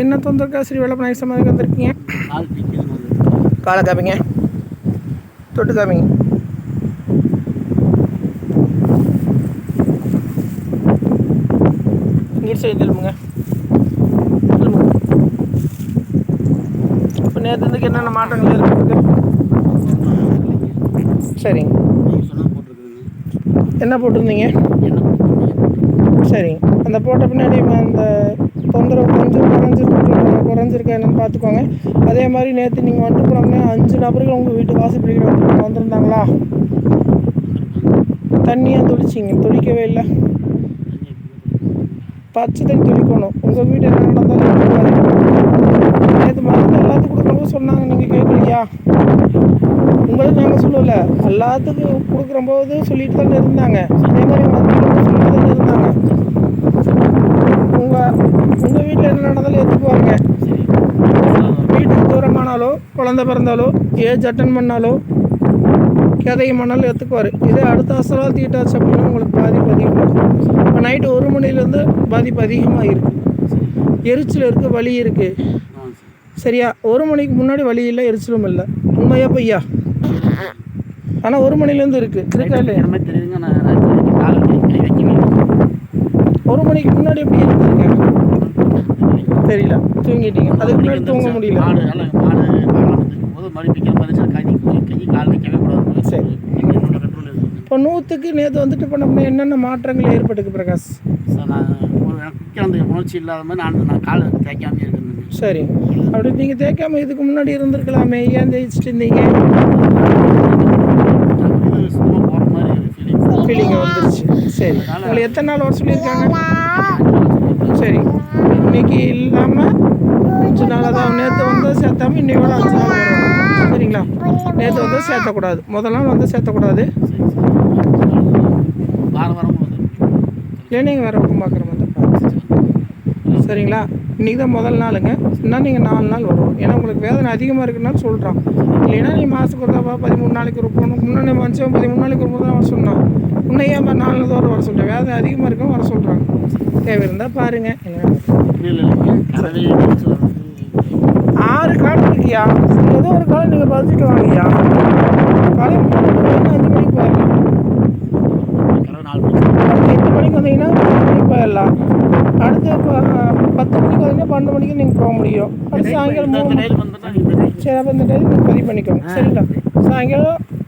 என்ன தொந்தரக்கா ஸ்ரீ வெள்ளப்பநாயக சமாதிக்கு வந்திருக்கீங்க? கால் காமிங்க. தொட்டு காமிங்க. இங்கிட்டு சைடு திரும்புங்க. இப்போ நேற்றுக்கு என்னென்ன மாற்றங்கள் ஏற்பட்டிருக்கு? சரிங்க. என்ன போட்டிருந்தீங்க? சரிங்க. அந்த போட்ட பின்னாடி அந்த தொந்தரவு கொஞ்சம் குறைஞ்சிருக்கு குறைஞ்சிருக்கா என்னன்னு பார்த்துக்கோங்க. அதே மாதிரி நேற்று நீங்கள் வந்துட்டு போனோம்னா அஞ்சு நபர்கள் உங்கள் வீட்டு வாசப்படியில் வந்து வந்திருந்தாங்களா? தண்ணியாக துளிச்சிங்க? துளிக்கவே இல்லை. பச்சை தண்ணி துளிக்கணும். உங்கள் வீடு என்ன நடந்தாலும் நேற்று மருந்து எல்லாத்துக்கும் கொடுக்குறவங்க சொன்னாங்க. நீங்கள் கேட்கலையா? உங்களுக்கு நாங்கள் சொல்லல. எல்லாத்துக்கும் கொடுக்குறம்போது சொல்லிட்டு தானே இருந்தாங்க. அதே மாதிரி மருந்து சொல்லிட்டு தானே இருந்தாங்க. உங்கள் உங்கள் வீட்டில் என்ன நடந்தாலும் ஏற்றுக்குவாங்க வீட்டுக்கு தூரமானாலோ குழந்த பிறந்தாலோ ஏஜ் அட்டன் பண்ணாலோ கதையும் பண்ணாலும் ஏற்றுக்குவார் இதே அடுத்த அசலாக தீட்டாச்சு அப்படின்னா உங்களுக்கு பாதிப்பு அதிகமாக இப்போ நைட்டு ஒரு மணிலேருந்து பாதிப்பு அதிகமாக இருக்குது எரிச்சல் இருக்குது வலி இருக்குது சரியா? ஒரு மணிக்கு முன்னாடி வலி இல்லை எரிச்சலும் இல்லை. உண்மையா பொய்யா? ஆனால் ஒரு மணிலேருந்து இருக்குது இருக்கா இல்லையா? ஒரு மணிக்கு முன்னாடி எப்படி இருக்குதுங்க தெரியல. தூங்கிட்டீங்க. அதுக்கு முன்னாடி தூங்க முடியல. மாடு மாடு போது மறுபடியும் மாதிரி இருந்துச்சு. கை கை கால் வைக்கவே கூடாது. சரி. இப்போ நூற்றுக்கு நேற்று வந்துட்டு இப்போ நம்ம என்னென்ன மாற்றங்கள் ஏற்பட்டுக்கு பிரகாஷ்? சார் நான் ஒரு எனக்கு அந்த உணர்ச்சி இல்லாத மாதிரி நான் நான் கால் தேய்க்காமே இருக்கிறேன் சரி. அப்படி நீங்கள் தேய்க்காம இதுக்கு முன்னாடி இருந்திருக்கலாமே. ஏன் தேய்ச்சிட்டு இருந்தீங்க? சரி. உங்களை எத்தனை நாள் வர சொல்லியிருக்காங்க? சரி. இன்னைக்கு இல்லாமல் அஞ்சு நாளாக தான். நேற்று வந்து சேர்த்தாம இன்னையோட அஞ்சு நாள் வரும். சரிங்களா? நேற்று வந்து சேர்த்தக்கூடாது. முதல் நாள் வந்து சேர்த்தக்கூடாது. இல்லை நீங்கள் வேறு பக்கம் பார்க்குற மாதிரி. சரிங்களா? இன்றைக்கி தான் முதல் நாளுங்க. இன்னும் நீங்கள் நாலு நாள் வரும். ஏன்னா உங்களுக்கு வேதனை அதிகமாக இருக்குன்னு சொல்கிறான் இல்லைன்னா நீ மாதத்துக்கு ஒரு பதிமூணு நாளைக்கு ஒரு போகணும் முன்னாடி மனுஷன் பதிமூணு நாளைக்கு ஒரு தான் வர சொன்னான். உன்னை ஏன் நாலு தோறும் வர சொல்கிறேன் வேதனை அதிகமாக இருக்கும் வர சொல்கிறாங்க தேவை இருந்தால் பாருங்கள். ஆறு காலம் இருக்கியா? ஏதோ ஒரு காலம் நீங்கள் பதிச்சுட்டு வாங்கய்யா மணிக்கு அஞ்சு மணிக்கு போயிடலாம். எட்டு மணிக்கு. வந்தீங்கன்னா பத்து மணிக்கு போயிடலாம். அடுத்து பத்து மணிக்கு வந்தீங்கன்னா பன்னெண்டு மணிக்கு நீங்கள் போக முடியும். அடுத்து சாயங்காலம் மூணு சரி அப்போ இந்த நீங்கள் பதிவு பண்ணிக்கோங்க. சரிங்களா? சாயங்காலம்